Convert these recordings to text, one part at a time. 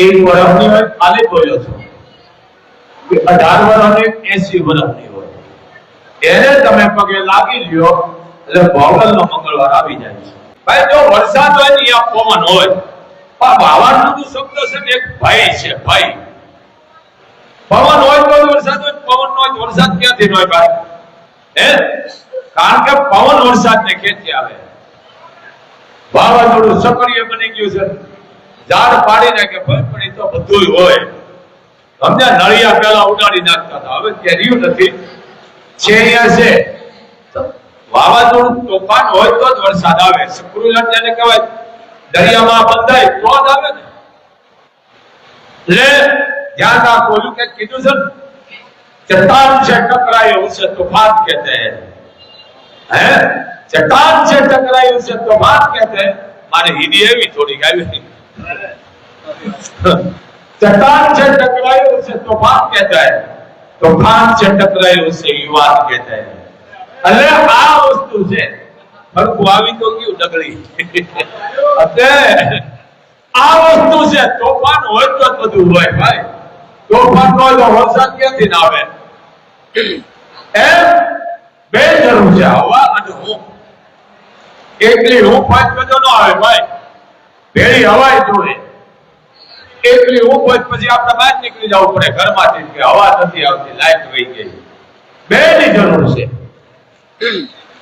એક વર્ષની હોય, ખાલી બોલ્યો છો. કે અઢાર વર્ષની એસી વર્ષની હોય. એને તમે પગે લાગી લ્યો, એટલે ભોગલ નો મંગળવાર આવી જાય છે. ભાઈ, જો વરસાદ હોય ને, અહીંયા પવન હોય પણ વાવાઝોડું શબ્દ છે ને, એક ભય છે, ભય. પવન હોય તો વરસાદ હોય, પવન નો વરસાદ ક્યાંથી હોય ભાઈ? હે? કારણ કે પવન વરસાદ ને ખેંચી આવે. વાવાઝોડું સક્રિય બની ગયું છે. ઝાડ પાડી નાખે પણ એ તો બધું હોય. અમને નળિયા પેલા ઉડાડી નાખતા હતા. હવે કેરીયું નથી. છે. અહીંયા છે વાવાઝોડું તોફાન હોય તો જ વરસાદ આવે. સ્ક્રુલર જેને કહેવાય. દરિયામાં બંધાય તો જ આવે ને. એટલે ધ્યાન રાખો કે કીધું છે ચટ્ટાન છે ટકરાયું છે તોફાન કહેતે. હે? ચટ્ટાન છે ટકરાયું છે તોફાન કહેતે. મારે હિન્દી એવી થોડીક આવી ચટાન જે ટકરાયું છે તોફાન કહેવાય. તોફાન જે ટકરાયું છે વિવાદ કહેવાય. એટલે આ વસ્તુ છે. ફરકું આવી તો ગયું ડગળી. અત્યારે આ વસ્તુ છે, તોફાન હોય તો બધું હોય ભાઈ. તોફાન હોય તો વરસાદ ક્યાંથી ના આવે? એમ બે જરૂર છે, હવા અને હું એકલી હું પાંચ બજો નો આવે ભાઈ. ભેળી હવાય જોડે એટલી ઉપજ પછી આપણે બહાર નીકળી જવું પડે ઘરમાંથી કે હવા નથી આવતી, લાઈટ વહી ગઈ. બે ની જરૂર છે.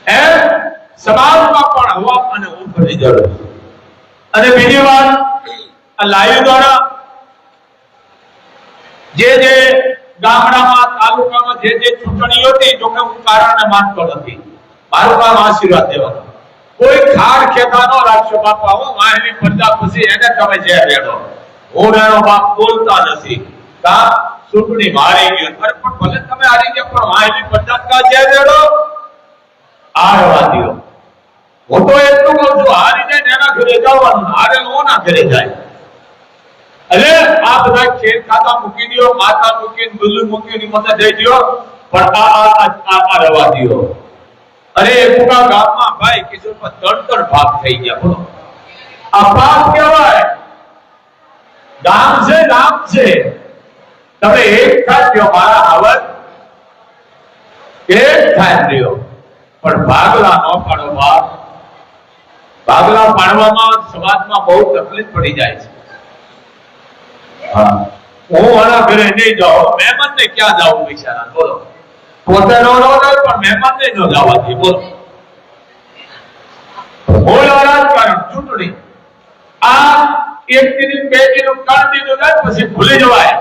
એમ સમાજમાં પણ હવા અને ઉપજની જરૂર છે. અને બીજી વાત, આ લાઈવ દ્વારા જે જે ગામડામાં, તાલુકામાં જે જે ચૂંટણીઓ હતી જો કે હું કારણને માનતો નથી. મારું કામ આશીર્વાદ દેવાનો. કોઈ ખાડ ખેતાનો રાખશો બાપા હું વાહની પડદા એને તમે જે રેડો હું બાપ બોલતા નથી. કા? સુટણી હારી ગયો અરે પણ ભલે તમે હારી ગયા, પણ માહિની પડદા કા જે રેડો હું તો એટલું કહું છું હારી જાય એના ઘરે જવાનું હારેલો ના ઘરે જાય. એટલે આ બધા ખેત ખાતા મૂકી દો માતા મૂકીને દુલ્લુ મૂકીને મને જઈ દો પણ આ આ આ- રવા દો અરે એકુકા ગામમાં ભાઈ કિશોર પર ત્રણ ત્રણ ભાગ થઈ ગયા, બોલો. આ પાપ કહેવાય. ગામ છે ગામ છે. તમે એક થાય મારા આવત એક થાય રહ્યો પણ ભાગલા ન પાડો ભાગ ભાગલા પાડવામાં સમાજમાં બહુ તકલીફ પડી જાય છે. હા. હું આના ઘરે નહીં જાઉં. મહેમાન ને ક્યાં જાઉં બિચારા બોલો. પોતે નો જાય પણ મહેમાન ને ન જવા દે બોલો રાજકારણ, ચૂંટણી. આ એક દિન બે દિન ત્રણ દિન જાય પછી ભૂલી જવાય.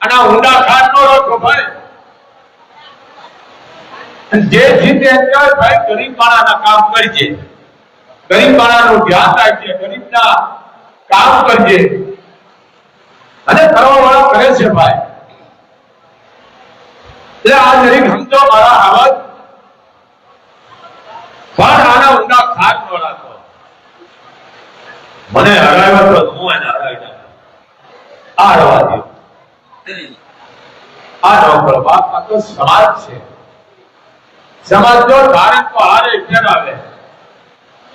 અને ઊંડા ખાન નો રોટો ભાઈ. જે જીતે કહેવાય, ભાઈ, ગરીબ માણાના કામ કરજે. ગરીબ માણાનું ધ્યાન રાખજે, ગરીબના કામ કરજે. અને કરવા વાળા કરે છે ભાઈ. એટલે આ જરીક સમજો મારા આવત પણ આના ઊંડા ખાટ નો રાખો મને હરાવ્યો તો હું એને હરાવી નાખ્યો આ રવા દો આ ન બાપ આ સમાજ છે. સમાજ જો ધારે તો હારે ફેરાવે.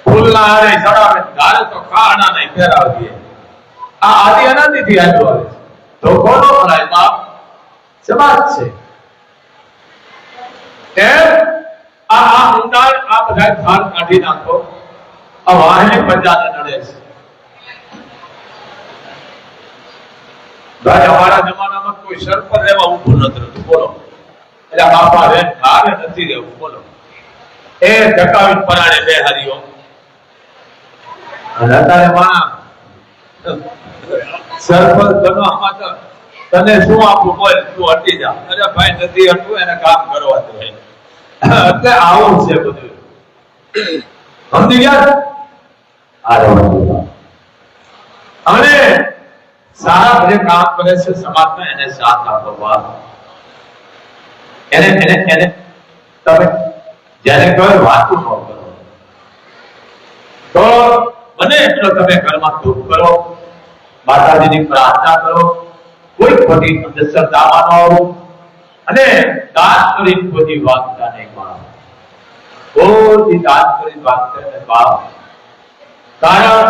ફૂલના હારે ચડાવે, ધારે તો ખાના નહીં ફેરાવીએ. આ આદિ અનાદિથી આજુ આવે તો કોનો ભલાય બાપ? સમાજ છે. એમ આ આ ઊંડાણ આ બધા ખાલ કાઢી નાખો. આ વાહને પ્રજાને નડે છે. ભાઈ, અમારા જમાનામાં કોઈ સરપંચ રહેવા ઊભું નથી રહેતું બોલો. એટલે બાપા રે હારે નથી રહેવું. બોલો. એ ધકાવી પરાણે બે હારીઓ. અને અત્યારે માં બનો આમાં તને શું આપું બોલ, તું હટી જા. અરે ભાઈ, નથી હટવું, એને કામ કરવા દે. એટલે આવું છે બધું. સમજી ગયા? અને સારા જે કામ કરે છે સમાજમાં એને સાથ આપવા એને એને એને. તમે જ્યારે કોઈ વાતું ન કરો તો બને એટલો તમે ઘરમાં દુઃખ કરો માતાજીની પ્રાર્થના કરો કોઈ ખોટી અંધશ્રદ્ધામાં ન આવો. અને દાન કરી ખોટી વાગતા નહીં મારો ખોટી દાન કરી વાગતા નહીં બાપ કારણ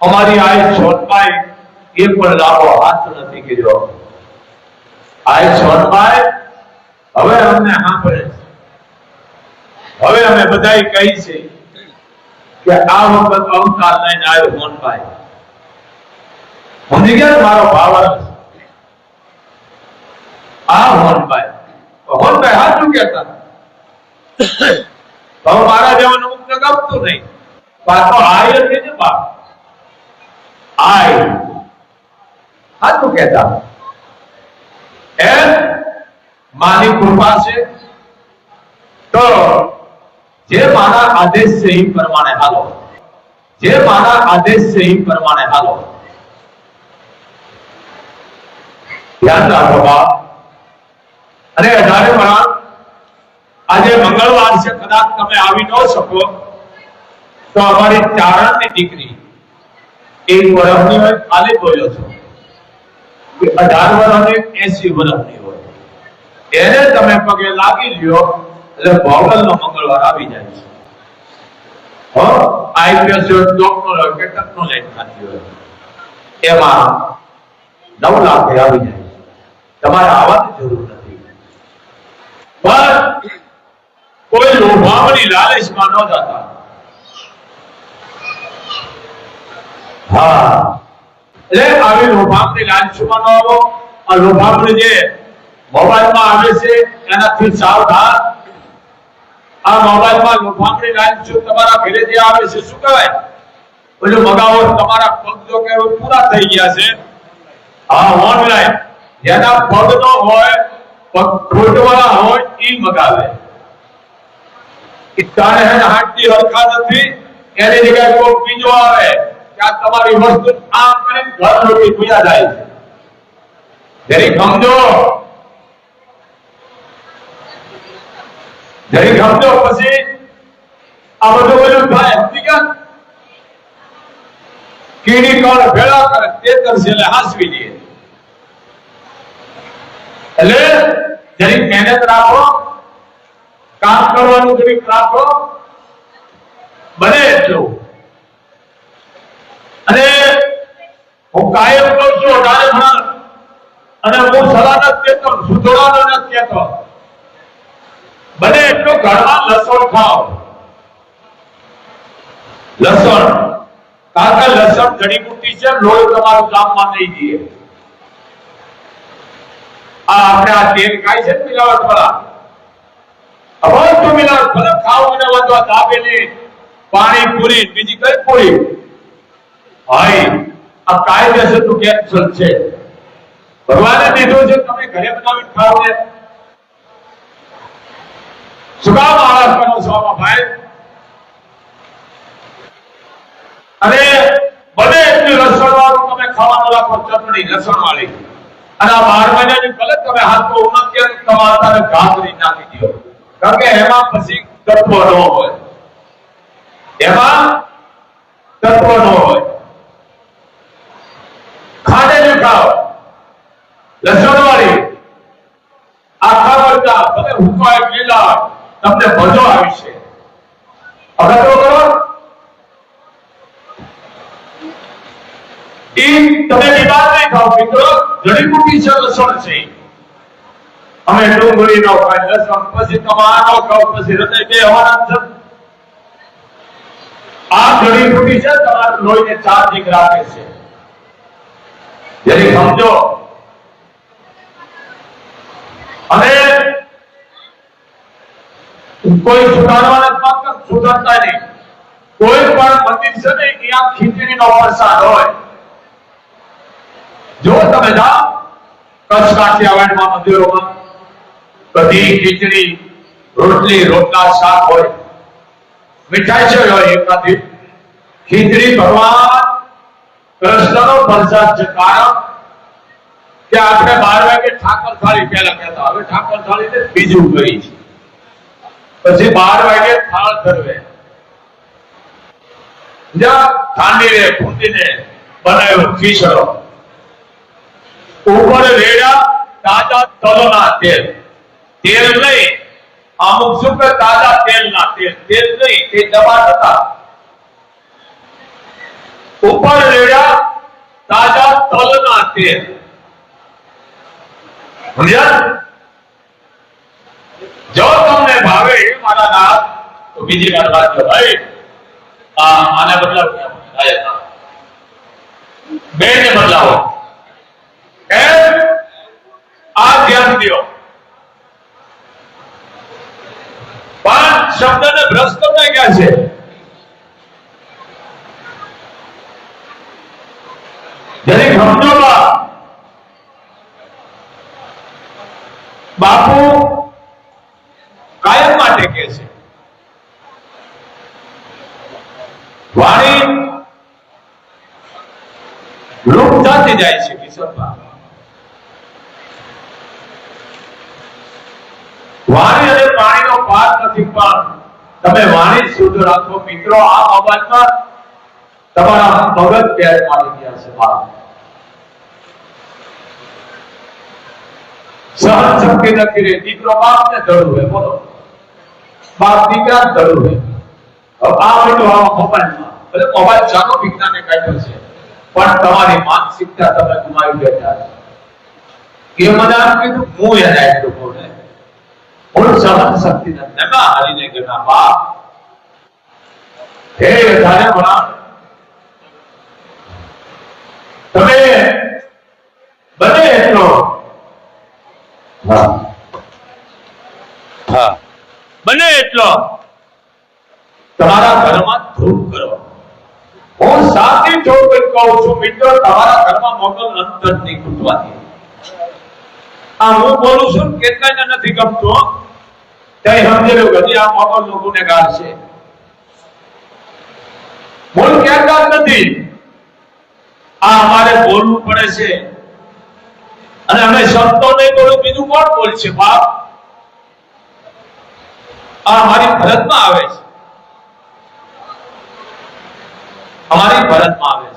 અમારી આ સોનભાઈ એ પણ લાંબો હાથ નથી કીધો આ સોનભાઈ હવે અમને સાંભળે છે હવે અમે બધાય કહી છે કે આ વખત અવતાર લઈને આવ્યો મોહનભાઈ સમજી ગયા ને મારો ભાવાર્થ આ મોહનભાઈ મોહનભાઈ સાચું કહેતા તો મારા જેવાનું ને ગમતું નહીં. પાછો આય છે ને બાપ. આય. સાચું કહેતા એ માની કૃપા છે. તો જે મારા આદેશ છે એ પ્રમાણે હાલો. જે મારા આદેશ છે એ પ્રમાણે હાલો. ધ્યાન રાખો બાપ. અને અઢારે માં આજે મંગળવાર છે, કદાચ તમે આવી ન શકો, તો અમારી ચારણની દીકરી એક વર્ષની હોય કાલે બોલ્યો છો. કે અઢાર વર્ષની એસી વર્ષની હોય. એને તમે પગે લાગી લ્યો, એટલે ભોગલનો મંગળવાર આવી જાય છે. હો, આઈપીએસ ડોક્ટર હોય કે ટેકનોલોજી ખાતી હોય, એમાં નવ લાખ આવી જાય તમારે આવવાની જરૂર નથી. પણ કોઈ લોભામણી લાલચમાં ન જતા. હા. એટલે આવી લોભામણી લાલચમાં ન આવો. આ લોભામણી જે મોબાઈલમાં આવે છે, એનાથી સાવધાન. આ મોબાઈલમાં લોભામણી લાલચ તમારા ઘરે જે આવે છે, શું કહેવાય? પેલું મગાવો, તમારા પગ જો કે પૂરા થઈ ગયા છે. હા ઓનલાઈન જેના પગ નો હોય ખોટવાળા હોય ઈ મગાવે તારે હે ને હરખા નથી એની જગ્યાએ કોઈ બીજો આવે કે આ તમારી વસ્તુ આમ કરે ઘર લૂંટી પૂજા જાય છે જરી સમજો જરી સમજો પછી આ બધું બધું થાય હકીકત કીડી કણ ભેળા કરે તે તરસે હાસવી દે એટલે જરીક મહેનત રાખો, કામ કરવાનું જરીક રાખો, બને એટલું અને હું કાયમ કહું છું ભણ અને હું સલાહ નથી દેતો સુધરવાનો નથી કહેતો બને એટલું ઘરમાં લસણ ખાઓ. લસણ. કારણ કે લસણ જડીબુટ્ટી છે, લોહી તમારું કામમાં નહીં દે આ આપણે આ તેલ ખાય છે મિલાવટ વાળા? હવે તો મિલાવટ, ભલે ખાવ મને વધવા દાબેલી પાણી પૂરી, બીજી કઈ પૂરી? ભાઈ, આ કાયદેસર તું કેન્સર છે? ભગવાને દીધું છે તમે ઘરે બનાવીને ખાવ ને. કામ આળસ કરો છો ભાઈ? અને બને એટલી રસણ વાળું તમે ખાવાનું રાખો, ચટણી રસણ વાળી અને બાર મહિનાની ભલે તમે હાથમાં ઉન્નતિ તમારા તારે ગાંગરી નાખી દો કારણ કે એમાં પછી તત્વ ન હોય. એમાં તત્વ ન હોય. ખાંડેલું ખાઓ. લસણ વાળી આખા મરચા ભલે હુકાય લીલા તમને મજો આવી છે અગત્ય કરો ઈ તમે બીમાર નહીં થાવ મિત્રો છે લસણ છે? અમે ડુંગળી નો ખાય લસણ, પછી તમારો ખાવ પછી હૃદય બે હોવાના છે. આ જડીબુટ્ટી છે, તમારા લોહીને ચાર્જિંગ રાખે છે. જેની સમજો? અને કોઈ સુધારવાને માત્ર સુધારતા નહીં. કોઈ પણ મંદિર છે ને, ત્યાં ખીચડીનો પ્રસાદ હોય. જો તમે જાઓ કચ્છ આપણે બાર વાગે ઠાકર થાળી પહેલા હવે ઠાકર ને બીજું કરી પછી બાર વાગે થાળ ધરવે. જ્યાં ખાંડીને ફૂંદીને બનાવ્યો ખીચડો. ઉપર રેડા તાજા તલના તેલ તેલ નહીં અમુક શું કે તાજા તેલના તેલ તેલ નહીં તે દવા નતા ઉપર રેડા તાજા તલના તેલ સમજ્યા જો તમને ભાવે મારા નાથ તો બીજી વાર વાંચો ભાઈ આ આને બદલાવ ક્યાં આયા બે ને બદલાવો આ ધ્યાન દો શબ્દ શબ્દને ભ્રષ્ટ ગયા છે. જરીક સમજો બાપુ. કાયમ માટે કે છે. વાણી લુપ્ત થતી જાય છે કિશોરબા વાણી અને પાણીનો પાર નથી, પણ તમે વાણી શુદ્ધ રાખો. મિત્રો, આ બાબતમાં તમારા ભગત પેર મારી ગયા છે બાપ સહન શક્તિ નથી રહી. દીકરો બાપ ને ધડું હે બોલો. બાપ દીકરા દડું હે આ બધું આ મોબાઈલમાં. એટલે મોબાઈલ ચાલો, વિજ્ઞાને કાઢ્યો છે. પણ તમારી માનસિકતા તમે ગુમાવી બેઠા એ મને આમ કીધું, હું એને આટલું બોલે હું સહન શક્તિ બાપ. હે ભણા તમે બને એટલો હા. હા. બને એટલો તમારા ઘરમાં ધૂપ કરો હું સાચી જોડ કહું છું મિત્રો તમારા ઘરમાં મોટો અંતર નહીં ખૂટવાથી. આ હું બોલું છું કેટલા કેટલાયને નથી ગમતું હો. તઈ સમજેલું કે આ મોગલ નો ગુનેગાર છે. બોલ ક્યાં નથી? આ અમારે બોલવું પડે છે. અને અમે શબ્દો નહીં બોલું, બીજું કોણ બોલશે બાપ? આ અમારી ભરતમાં આવે છે. અમારી ભરતમાં આવે છે.